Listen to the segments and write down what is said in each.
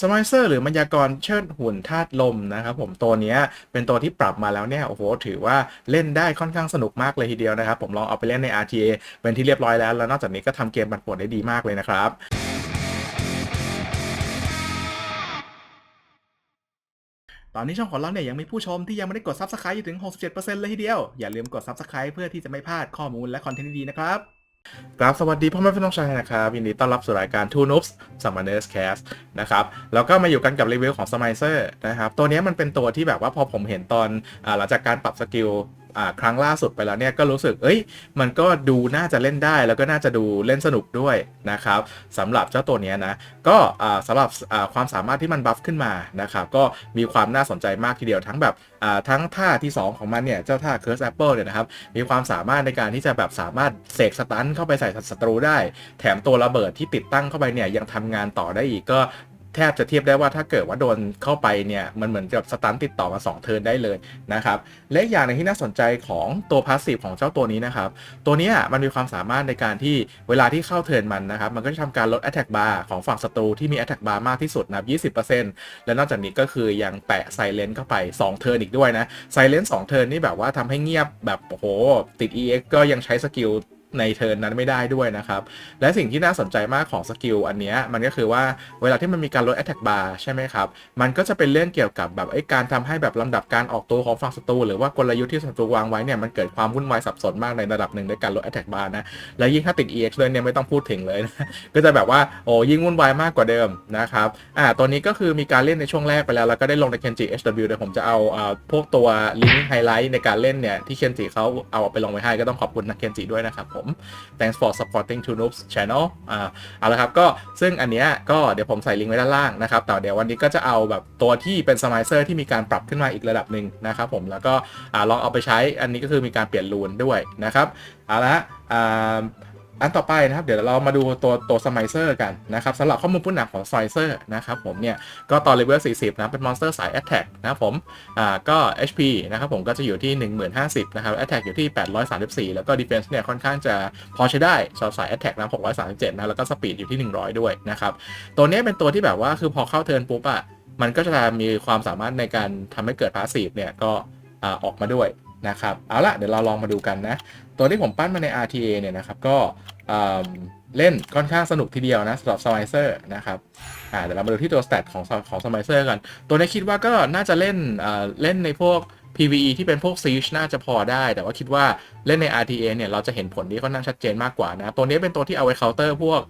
สม i เซอร์หรือมัญญากรเชิดหุ่นธาตุลมนะครับผมตัวนี้เป็นตัวที่ปรับมาแล้วเนี่ยโอ้โหถือว่าเล่นได้ค่อนข้างสนุกมากเลยทีเดียวนะครับ ผมลองเอาไปเล่นใน RTA เป็นที่เรียบร้อยแล้ว แล้วนอกจากนี้ก็ทำเกมบันปวนได้ดีมากเลยนะครับตอนนี้ช่องของเราเนี่ยยังมีผู้ชมที่ยังไม่ได้กด Subscribe อยู่ถึง 67%เลยทีเดียว อย่าลืมกด Subscribe เพื่อที่จะไม่พลาดข้อมูลและคอนเทนต์ดีๆนะครับ กราบสวัสดีพ่อแม่พี่น้องชาวไทยนะครับยินดีต้อนรับสู่รายการ Two Noobs Summoners Cast นะครับแล้วก็มาอยู่กันกับรีวิวของ s m i c e r นะครับตัวนี้มันเป็นตัวที่แบบว่าพอผมเห็นตอนอหลังจากการปรับสกิล ครั้งล่าสุดไปแล้วเนี่ยก็รู้สึกเอ้ยมันก็ดูน่าจะเล่นได้ แล้วก็น่าจะดูเล่นสนุกด้วยนะครับสำหรับเจ้าตัวเนี้ยนะก็สำหรับอ่าความสามารถที่มันบัฟขึ้นมานะครับก็มีความน่าสนใจมากทีเดียวทั้งแบบทั้งท่าที่ 2 ของมันเนี่ยเจ้าท่า Curse Apple เนี่ยนะครับมีความสามารถในการที่จะแบบสามารถเสกสตันเข้าไปใส่ศัตรูได้ แถมตัวระเบิดที่ติดตั้งเข้าไปเนี่ยยังทำงานต่อได้อีกก็ แทบจะเทียบได้ว่าถ้าเกิดว่าโดนเข้าไปเนี่ยมันเหมือนกับสตันติดต่อมา 2 เทิร์นได้เลยนะครับและอย่างนึงที่น่าสนใจของตัวพาสซีฟของเจ้าตัวนี้นะครับตัวนี้มันมีความสามารถในการที่เวลาที่เข้าเทิร์นมันนะครับมันก็จะทำการลด Attack Bar ของฝั่งศัตรูที่มี Attack Bar มากที่สุดนะ20%และนอกจากนี้ก็คือยังแปะไซเลนเข้าไป 2 เทิร์นอีกด้วยนะไซเลน2เทิร์นนี่แบบว่าทำให้เงียบแบบโอ้โหติด EX ก็ยังใช้สกิล ในเทิร์นนั้นไม่ได้ด้วยนะครับ และสิ่งที่น่าสนใจมากของสกิลอันนี้มันก็คือว่าเวลาที่มันมีการลด Attack Bar ใช่ไหมครับ มันก็จะเป็นเรื่องเกี่ยวกับแบบไอ้การทำให้แบบลำดับการออกตัวของฝั่งศัตรูหรือว่ากลยุทธ์ที่ศัตรูวางไว้เนี่ยมันเกิดความวุ่นวายสับสนมากในระดับหนึ่งในการลด Attack Bar นะ และยิ่งถ้าติด EX เลยเนี่ยไม่ต้องพูดถึงเลยนะ ก็จะแบบว่าโอ้ยิ่งวุ่นวายมากกว่าเดิมนะครับ อ่าตัวนี้ก็คือมีการเล่นในช่วงแรกไปแล้วแล้วก็ได้ลงใน Kenji HW เดี๋ยวผมจะเอาอ่าพวกตัวลิงก์ไฮไลท์ในการเล่นเนี่ยที่เคนจิเขาเอาไปลงไว้ให้ก็ต้องขอบคุณนักเคนจิด้วยนะครับผม thanks for supporting to Noobs channel อ่าเอาละครับก็ซึ่งอันเนี้ยก็เดี๋ยวผมใส่ลิงก์ไว้ด้านล่างนะครับแต่เดี๋ยววันนี้ก็จะเอาแบบตัวที่เป็นสม i เซอร์ที่มีการปรับขึ้นมาอีกระดับหนึ่งนะครับผมแล้วก็อลองเอาไปใช้อันนี้ก็คือมีการเปลี่ยนรูนด้วยนะครับเอาละอ่า อันต่อไปนะครับเดี๋ยวเรามาดูตัวตัวสม i เซอร์กันนะครับสำหรับข้อมูลพื้นฐานของสมเซอร์นะครับผมเนี่ยก็ตอนเลเวล40 นะเป็นมอนสเตอร์สาย Attack นะครับผมอ่าก็ HP นะครับผมก็จะอยู่ที่ 1050 นะครับ Attack อยู่ที่ 834 แล้วก็ Defense เนี่ยค่อนข้างจะพอใช้ได้สำหรับสาย Attack นะ637 นะแล้วก็ Speed อยู่ที่ 100 ด้วยนะครับตัวนี้เป็นตัวที่แบบว่าคือพอเข้าเทิร์นปุ๊บอะมันก็จะมีความสามารถในการทำให้เกิด Passive เนี่ยก็อ่าออกมาด้วยนะครับเอาละเดี๋ยวเราลองมาดูกันนะ ตัวที่ผมปั้นมาใน RTA เนี่ยนะครับ ก็เล่นค่อนข้างสนุกทีเดียวนะสำหรับ s m i เซอร์นะครับอ่าเดี๋ยวเรามาดูที่ตัวสเตตของของสมัยเซอร์กัน ตัวนี้คิดว่าก็น่าจะเล่นเล่นในพวก PVE ที่เป็นพวก Siege น่าจะพอได้ แต่ว่าคิดว่าเล่นใน RTA เนี่ยเราจะเห็นผลที่ค่อนข้างชัดเจนมากกว่านะ ตัวนี้เป็นตัวที่เอาไว้ counter พวก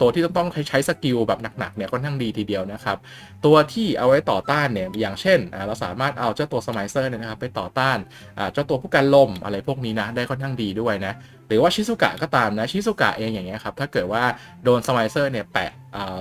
ตัวที่ต้องต้องใช้สกิลแบบหนักๆเนี่ยค่อนข้างดีทีเดียวนะครับ ตัวที่เอาไว้ต่อต้านเนี่ยอย่างเช่น เราสามารถเอาเจ้าตัวสมัยเซอร์เนี่ยนะครับไปต่อต้านเจ้าตัวผู้กันลมอะไรพวกนี้นะได้ค่อนข้างดีด้วยนะหรือว่าชิซุกะก็ตามนะชิซุกะเองอย่างเงี้ยครับถ้าเกิดว่าโดนสไมเซอร์เนี่ยแปะ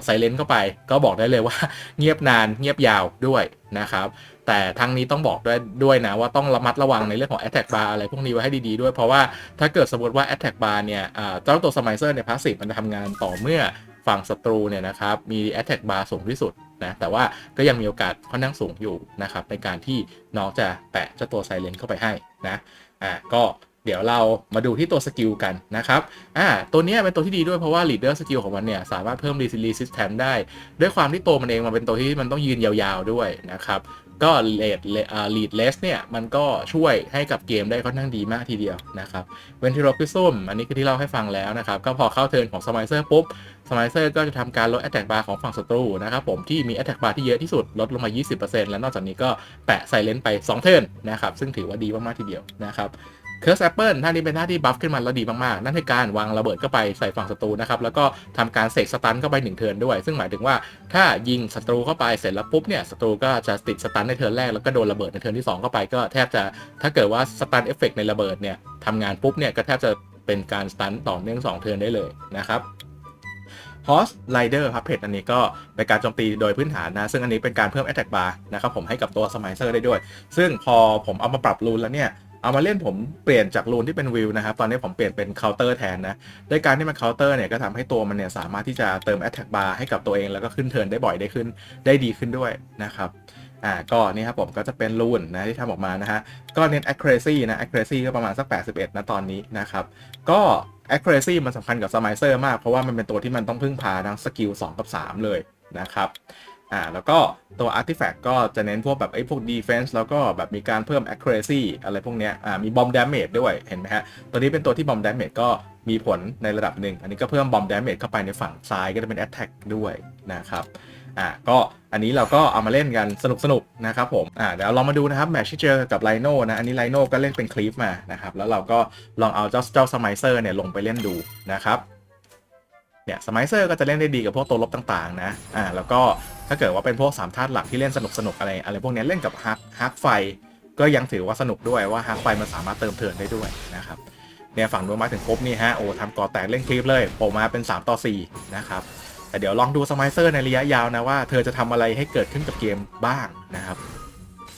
ไซเลนเข้าไป ก็บอกได้เลยว่าเงียบนานเงียบยาวด้วยนะครับ แต่ทั้งนี้ต้องบอกด้วยด้วยนะว่าต้องระมัดระวังในเรื่องของ Attack Bar อะไรพวกนี้ไว้ให้ดีๆด้วย เพราะว่าถ้าเกิดสมมติว่า Attack Bar เนี่ยเจ้าตัวสไมเซอร์เนี่ยพาสซีฟมันจะทำงานต่อเมื่อฝั่งศัตรูเนี่ยนะครับมี Attack Bar สูงที่สุดนะแต่ว่าก็ยังมีโอกาสค่อนข้างสูงอยู่นะครับในการที่น้องจะแปะเจ้าตัวไซเลนเข้าไปให้นะอ่าก็ เดี๋ยวเรามาดูที่ตัวสกิลกันนะครับอ่าตัวนี้เป็นตัวที่ดีด้วยเพราะว่า leader skill ของมันเนี่ยสามารถเพิ่ม resistance ได้ ด้วยความที่ตัวมันเองมันเป็นตัวที่มันต้องยืนยาวๆด้วยนะครับก็ lead lead less เนี่ย มันก็ช่วยให้กับเกมได้ค่อนข้างดีมากทีเดียวนะครับ ventriloquism อันนี้คือที่เล่าให้ฟังแล้วนะครับ ก็พอเข้าเทิร์นของ smicer ปุ๊บ smicer ก็จะทำการลด attack bar ของฝั่งศัตรูนะครับผมที่มี attack bar ที่เยอะที่สุดลดลงมา 20%และนอกจากนี้ก็แปะไซเลนไป 2 เทิร์นนะครับ ซึ่งถือว่าดีมาก ๆ ทีเดียวนะครับ เคิร์สแอปเปิลท่านี้เป็นท่าที่บัฟขึ้นมาแล้วดีมาก ๆ นั่นคือการวางระเบิดเข้าไปใส่ฝั่งศัตรูนะครับ แล้วก็ทำการเสกสตันเข้าไป1เทิร์นด้วย ซึ่งหมายถึงว่าถ้ายิงศัตรูเข้าไปเสร็จแล้วปุ๊บเนี่ยศัตรูก็จะติดสตันในเทิร์นแรกแล้วก็โดนระเบิดในเทิร์นที่ 2 เข้าไปก็แทบจะถ้าเกิดว่าสตันเอฟเฟกในระเบิดเนี่ยทำงานปุ๊บเนี่ยก็แทบจะเป็นการสตันต่อเนื่อง2เทิร์นได้เลยนะครับฮอสไลเดอร์ครับเพจอันนี้ก็เป็นการโจมตีโดยพื้นฐานนะ ซึ่งอันนี้เป็นการเพิ่ม Attack Bar นะครับผมให้กับตัวสมัยเซอร์ได้ด้วย ซึ่งพอผมเอามาปรับรูนแล้วเนี่ย เอามาเล่นผมเปลี่ยนจากรูนที่เป็นวิวนะครับ ตอนนี้ผมเปลี่ยนเป็นเคาน์เตอร์แทนนะด้วยการที่มันเคาน์เตอร์เนี่ยก็ทำให้ตัวมันเนี่ยสามารถที่จะเติม Attack Bar ให้กับตัวเองแล้วก็ขึ้นเทิร์นได้บ่อยได้ขึ้นได้ดีขึ้นด้วยนะครับอ่าก็นี่ครับผมก็จะเป็นรูนนะที่ทำออกมานะฮะก็เน้น accuracy นะ accuracy ก็ประมาณสัก 81 นะตอนนี้นะครับก็ accuracy มันสำคัญกับ s m i c e r มากเพราะว่ามันเป็นตัวที่มันต้องพึ่งพาทั้งสกิล2กับ 3 เลยนะครับ อ่าแล้วก็ตัว artifact ก็จะเน้นพวกแบบไอ้พวก defense แล้วก็แบบมีการเพิ่ม accuracy อะไรพวกเนี้ยอ่ามี bomb damage ด้วยเห็นไหมฮะ ตัวนี้เป็นตัวที่ bomb damage ก็มีผลในระดับหนึ่ง อันนี้ก็เพิ่ม bomb damage เข้าไปในฝั่งซ้ายก็จะเป็น attack ด้วยนะครับอ่าก็อันนี้เราก็เอามาเล่นกันสนุกสนุกนะครับผมอ่าเดี๋ยวลองมาดูนะครับแมทที่เจอกับไลโน่นะอันนี้ไลโน่ก็เล่นเป็นคลิปมานะครับแล้วเราก็ลองเอาเจ้าเจ้าสมัยเซอร์เนี่ยลงไปเล่นดูนะครับ เนี่ยสมัยเซอร์ก็จะเล่นได้ดีกับพวกตัวลบต่างๆนะอ่าแล้วก็ถ้าเกิดว่าเป็นพวกสามธาตุหลักที่เล่นสนุกสนุกอะไรอะไรพวกนี้เล่นกับฮักฮักไฟ ก็ยังถือว่าสนุกด้วยว่าฮักไฟมันสามารถเติมเทิร์นได้ด้วยนะครับเนี่ยฝั่งนู้นมาถึงปุ๊บนี่ฮะโอ้ทำก่อแตกเล่นคลิปเลยโผล่มาเป็น 3 ต่อ 4 นะครับแต่เดี๋ยวลองดูสมัยเซอร์ในระยะยาวนะว่าเธอจะทำอะไรให้เกิดขึ้นกับเกมบ้างนะครับ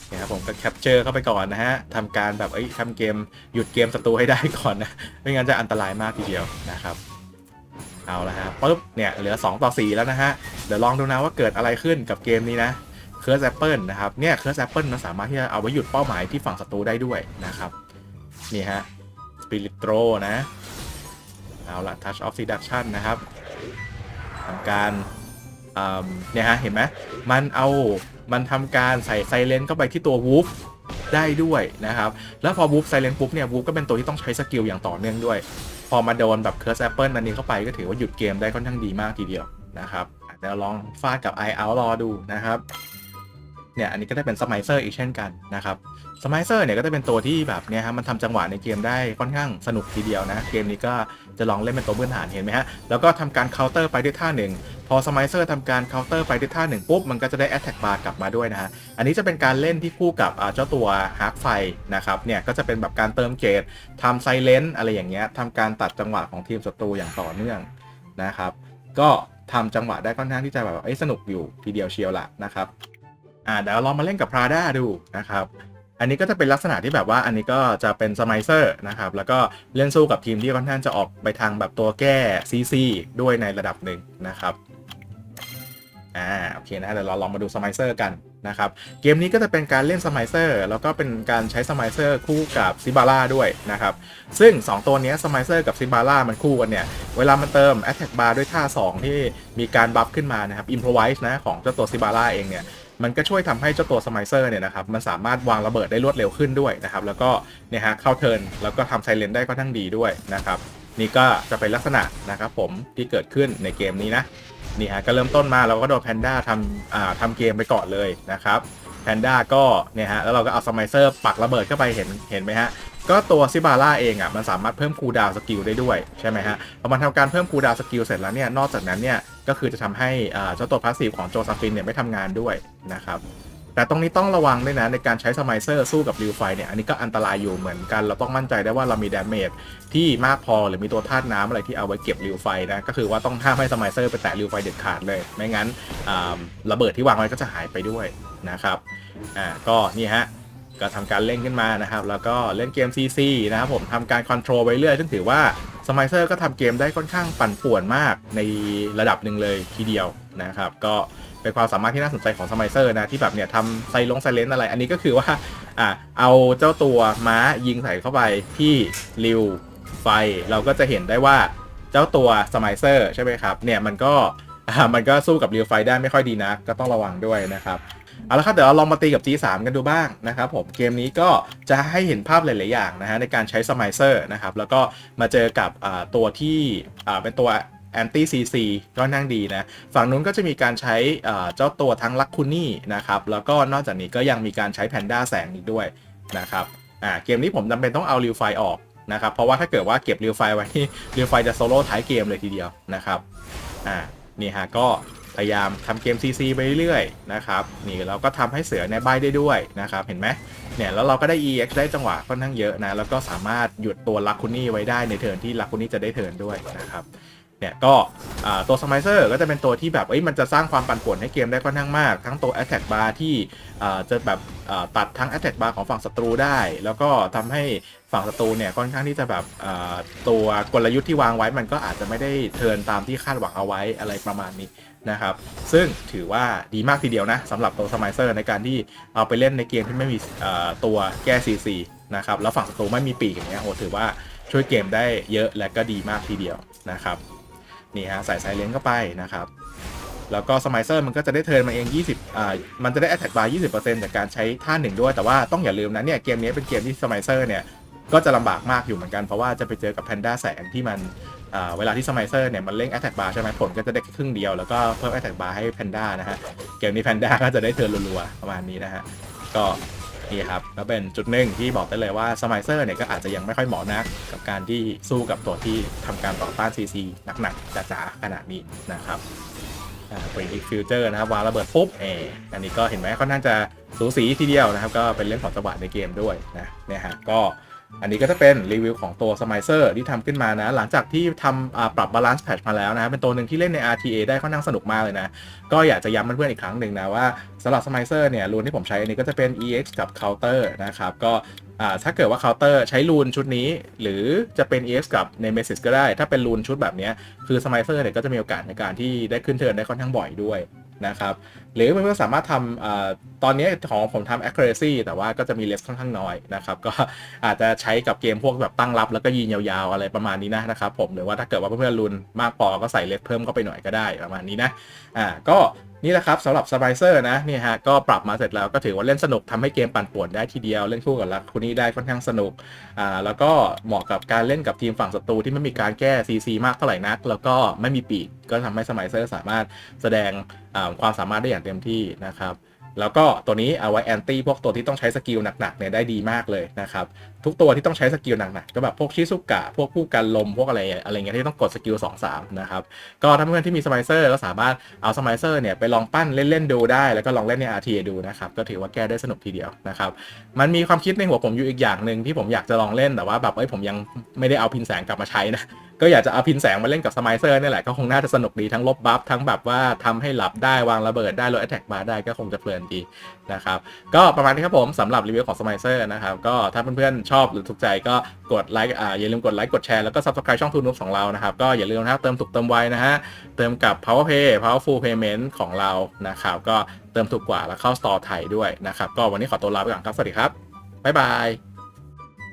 เนี่ยผมก็แคปเจอร์เข้าไปก่อนนะฮะทำการแบบเอ้ยทำเกมหยุดเกมศัตรูให้ได้ก่อนนะไม่งั้นจะอันตรายมากทีเดียวนะครับ เอาละฮะปุ๊บเนี่ยเหลือ 2 ต่อ 4 แล้วนะฮะ เดี๋ยวลองดูนะว่าเกิดอะไรขึ้นกับเกมนี้นะเคิร์สแอปเปิลนะครับเนี่ยเคิร์สแอปเปิลมันสามารถที่จะเอาไว้หยุดเป้าหมายที่ฝั่งศัตรูได้ด้วยนะครับนี่ฮะสปิริตโตรนะ เอาละ Touch of Seduction นะครับทำการเนี่ยฮะเห็นไหมมันเอามันทำการใส่ไซเลนเข้าไปที่ตัววูฟได้ด้วยนะครับ แล้วพอวูฟไซเลนปุ๊บเนี่ยวูฟก็เป็นตัวที่ต้องใช้สกิลอย่างต่อเนื่องด้วย พอมาโดนแบบเคิร์สแอปเปิลอันนี้เข้าไปก็ถือว่าหยุดเกมได้ค่อนข้างดีมากทีเดียวนะครับเดี๋ยวลองฟาดกับ i อ u t รอดูนะครับ เนี่ยอันนี้ก็ได้เป็นสมัยเซอร์อีกเช่นกันนะครับสมัยเซอร์เนี่ยก็จะเป็นตัวที่แบบเนี่ยฮะมันทำจังหวะในเกมได้ค่อนข้างสนุกทีเดียวนะ เกมนี้ก็จะลองเล่นเป็นตัวพื้นฐานเห็นไหมฮะ แล้วก็ทำการเคาน์เตอร์ไปด้วยท่าหนึ่งพอสมัยเซอร์ทำการเคาน์เตอร์ไปด้วยท่าหนึ่งปุ๊บ มันก็จะได้แอตแทกบาร์กลับมาด้วยนะฮะ อันนี้จะเป็นการเล่นที่คู่กับเจ้าตัวฮาร์ f ไฟนะครับ เนี่ยก็จะเป็นแบบการเติมเกรดทำไซเลนต์อะไรอย่างเงี้ยทำการตัดจังหวะของทีมศัตรูอย่างต่อเนื่องนะครับ ก็ทำจังหวะได้ค่อนข้างที่จะแบบเอ้สนุกอยู่ทีเดียวเชียวละนะครับ อ่าเดี๋ยวลองมาเล่นกับ Prada ดูนะครับอันนี้ก็จะเป็นลักษณะที่แบบว่าอันนี้ก็จะเป็นสมัยเซอร์นะครับแล้วก็เล่นสู้กับทีมที่ค่อนข้างจะออกไปทางแบบตัวแก้ CC ด้วยในระดับหนึ่งนะครับอ่าโอเคนะเดี๋ยวเราลองมาดูสมัยเซอร์กันนะครับเกมนี้ก็จะเป็นการเล่นสมัยเซอร์แล้วก็เป็นการใช้สมัยเซอร์คู่กับซิบาร่าด้วยนะครับซึ่ง 2 ตัวนี้สมัยเซอร์กับซิบาร่ามันคู่กันเนี่ย เวลามันเติม Attack Bar ด้วยท่า 2 ที่มีการบัฟขึ้นมานะครับ Improvise นะของเจ้าตัวซิบาร่าเองเนี่ย มันก็ช่วยทำให้เจ้าตัวสมัยเซอร์เนี่ยนะครับมันสามารถวางระเบิดได้รวดเร็วขึ้นด้วยนะครับ แล้วก็เนี่ยฮะเข้าเทิร์นแล้วก็ทำไซเลนได้ก็ทั้งดีด้วยนะครับ นี่ก็จะเป็นลักษณะนะครับผมที่เกิดขึ้นในเกมนี้นะนี่ฮะก็เริ่มต้นมาเราก็โดนแพนด้าทำอ่าทำเกมไปก่อนเลยนะครับแพนด้าก็เนี่ยฮะแล้วเราก็เอาสมัยเซอร์ปักระเบิดเข้าไปเห็นเห็นไหมฮะ ก็ตัวซิบาร่าเองอะมันสามารถเพิ่มคูดาวสกิลได้ด้วยใช่ไหมฮะพอมันทำการเพิ่มคูดาวสกิลเสร็จแล้วเนี่ยนอกจากนั้นเนี่ยก็คือจะทำให้เจ้าตัวพาสซีฟของโจซาฟินเนี่ยไม่ทำงานด้วยนะครับแต่ตรงนี้ต้องระวังด้วยนะในการใช้สมัยเซอร์สู้กับริวไฟเนี่ยอันนี้ก็อันตรายอยู่เหมือนกัน เราต้องมั่นใจได้ว่าเรามีดาเมจที่มากพอหรือมีตัวธาตุน้ำอะไรที่เอาไว้เก็บริวไฟนะก็คือว่าต้องห้ามให้สมัยเซอร์ไปแตะริวไฟเด็ดขาดเลย ไม่งั้นระเบิดที่วางไว้ก็จะหายไปด้วยนะครับอ่าก็นี่ฮะ ก็ทำการเล่นขึ้นมานะครับ แล้วก็เล่นเกม CC นะครับผมทำการคอนโทรลไปเรื่อยซึ่งถือว่าสมัยเซอร์ก็ทำเกมได้ค่อนข้างปั่นป่วนมากในระดับหนึ่งเลยทีเดียวนะครับ ก็เป็นความสามารถที่น่าสนใจของสมัยเซอร์นะที่แบบเนี่ยทำไซลงไซเลนอะไร อันนี้ก็คือว่าอะเอาเจ้าตัวม้ายิงใส่เข้าไปที่ริวไฟ เราก็จะเห็นได้ว่าเจ้าตัวสมัยเซอร์ใช่ไหมครับเนี่ยมันก็อ่ามันก็สู้กับริวไฟได้ไม่ค่อยดีนะก็ต้องระวังด้วยนะครับ เอาละครับเดี๋ยวเราลองมาตีกับ G3 กันดูบ้างนะครับผมเกมนี้ก็จะให้เห็นภาพหลาย ๆ อย่างนะฮะในการใช้สมัยเซอร์นะครับแล้วก็มาเจอกับตัวที่เป็นตัว Anti CC ก็นั่งดีนะ ฝั่งนู้นก็จะมีการใช้เจ้าตัวทั้งลักคุนี่นะครับ แล้วก็นอกจากนี้ก็ยังมีการใช้แพนด้าแสงอีกด้วยนะครับอ่าเกมนี้ผมจำเป็นต้องเอาริวไฟออกนะครับ เพราะว่าถ้าเกิดว่าเก็บริวไฟไว้ริวไฟจะโซโล่ท้ายเกมเลยทีเดียวนะครับอ่านี่ฮะก็ พยายามทำเกม CC ไปเรื่อยๆนะครับนี่เราก็ทำให้เสือในใบได้ด้วยนะครับเห็นไหมเนี่ยแล้วเราก็ได้ EX ได้จังหวะค่อนข้างเยอะนะแล้วก็สามารถหยุดตัวลักคุนี่ไว้ได้ในเทิร์นที่ลักคุนี่จะได้เทิร์นด้วยนะครับ เนี่ยก็ตัวสมัยเซอร์ก็จะเป็นตัวที่แบบเอ้ยมันจะสร้างความปั่นป่วนให้เกมได้ค่อนข้างมาก ทั้งตัว Attack Bar ที่จะแบบตัดทั้ง Attack Bar ของฝั่งศัตรูได้ แล้วก็ทำให้ฝั่งศัตรูเนี่ยค่อนข้างที่จะแบบตัวกลยุทธ์ที่วางไว้มันก็อาจจะไม่ได้เทินตามที่คาดหวังเอาไว้อะไรประมาณนี้นะครับ ซึ่งถือว่าดีมากทีเดียวนะสำหรับตัวสมัยเซอร์ในการที่เอาไปเล่นในเกมที่ไม่มีตัวแก้ CC นะครับแล้วฝั่งศัตรูไม่มีปีกอย่างเงี้ยโอ้ถือว่าช่วยเกมได้เยอะและก็ดีมากทีเดียวนะครับ นี่ฮะใส่ไซเลนเข้าไปนะครับ แล้วก็สมัยเซอร์มันก็จะได้เทิร์นมาเอง 20อ่ามันจะได้ attack bar 20%จากการใช้ท่าหนึ่งด้วย แต่ว่าต้องอย่าลืมนะเนี่ยเกมนี้เป็นเกมที่สมัยเซอร์เนี่ยก็จะลำบากมากอยู่เหมือนกันเพราะว่าจะไปเจอกับแพนด้าแสงที่มันอ่าเวลาที่สมัยเซอร์เนี่ยมันเล่ง attack bar ใช่ไหมผลก็จะได้ครึ่งเดียวแล้วก็เพิ่ม attack bar ให้แพนด้านะฮะเกมนี้แพนด้าก็จะได้เทิร์นรัวๆประมาณนี้นะฮะก็ นี่ครับก็เป็นจุดหนึ่งที่บอกได้เลยว่าสมัยเซอร์เนี่ยก็อาจจะยังไม่ค่อยเหมาะนักกับการที่สู้กับตัวที่ทำการต่อต้าน CC หนักๆจ๋าๆขนาดนี้นะครับเป็นอีกฟิวเจอร์นะครับวางระเบิดปุ๊บเอออันนี้ก็เห็นไหมค่อนข้างจะสูสีทีเดียวนะครับ ก็เป็นเรื่องของจังหวะในเกมด้วยนะเนี่ยฮะก็ อันนี้ก็จะเป็นรีวิวของตัวสมัยเซอร์ที่ทำขึ้นมานะ หลังจากที่ทำปรับบาลานซ์แพทมาแล้วนะ เป็นตัวหนึ่งที่เล่นใน RTA ได้ค่อนข้างสนุกมากเลยนะ ก็อยากจะย้ำเพื่อนๆอีกครั้งหนึ่งนะ ว่าสำหรับสมัยเซอร์เนี่ยรูนที่ผมใช้อันนี้ก็จะเป็น EX กับ Counter นะครับ ก็ถ้าเกิดว่า Counter ใช้รูนชุดนี้ หรือจะเป็น EX กับ Nemesis ก็ได้ ถ้าเป็นรูนชุดแบบนี้คือสมัยเซอร์เนี่ยก็จะมีโอกาสในการที่ได้ขึ้นเทิร์นได้ค่อนข้างบ่อยด้วยนะครับหรือเพื่อนๆสามารถทำอตอนนี้ของผมทำ accuracy แต่ว่าก็จะมี less ค่อนข้างน้อยนะครับ ก็อาจจะใช้กับเกมพวกแบบตั้งรับ แล้วก็ยิงยาวๆอะไรประมาณนี้นะนะครับผมหรือว่าถ้าเกิดว่าเพื่อนๆรุนมากพอก็ใส่ less เพิ่มเข้าไปหน่อยก็ได้ประมาณนี้นะอ่าก็นี่แหละครับสำหรับ s p i c e r นะนี่ฮะก็ปรับมาเสร็จแล้วก็ถือว่าเล่นสนุกทำให้เกมปั่นป่วนได้ทีเดียวเล่นคู่กับลักคุณนี่ได้ค่อนข้างสนุกอ่าแล้วก็เหมาะกับการเล่นกับทีมฝั่งศัตรูที่ไม่มีการแก้ CC มากเท่าไหร่นัก แล้วก็ไม่มีปีกก็ทำให้สมัยเซอร์สามารถแสดงความสามารถได้อย่างเต็มที่นะครับ แล้วก็ตัวนี้เอาไว้แอนตี้พวกตัวที่ต้องใช้สกิลหนักๆเนี่ยได้ดีมากเลยนะครับทุกตัวที่ต้องใช้สกิลหนักๆก็แบบพวกชิซุกะพวกผู้กันลมพวกอะไรอะไรเงี้ยที่ต้องกดสกิล2 3นะครับก็ถ้าเพื่อนๆที่มีสมัยเซอร์ก็สามารถเอาสมัยเซอร์เนี่ยไปลองปั้นเล่นๆดูได้ แล้วก็ลองเล่นใน RTA ดูนะครับก็ถือว่าแก้ได้สนุกทีเดียวนะครับมันมีความคิดในหัวผมอยู่อีกอย่างหนึ่งที่ผมอยากจะลองเล่นแต่ว่าแบบเอ้ยผมยังไม่ได้เอาพินแสงกลับมาใช้นะก็อยากจะเอาพินแสงมาเล่นกับสมัยเซอร์นี่แหละก็คงน่าจะสนุกดีทั้งลบบัฟทั้งแบบว่าทำให้หลับได้วางระเบิดได้ลดแอตแทกมาได้ก็คงจะเพลินดีนะครับก็ประมาณนี้ครับผมสำหรับรีวิวของสมัยเซอร์นะครับก็ถ้าเพื่อนๆชอบหรือถูกใจก็กดไลค์อ่าอย่าลืมกดไลค์กดแชร์แล้วก็ subscribe ช่องทูนุบของเรานะครับ ก็อย่าลืมนะครับเติมถูกเติมไวนะฮะ เติมกับ powerpay powerful payment ของเรานะครับ ก็เติมถูกกว่าแล้วเข้าสตอร์ไทยด้วยนะครับ ก็วันนี้ขอตัวลาไปก่อนครับ สวัสดีครับบ๊ายบาย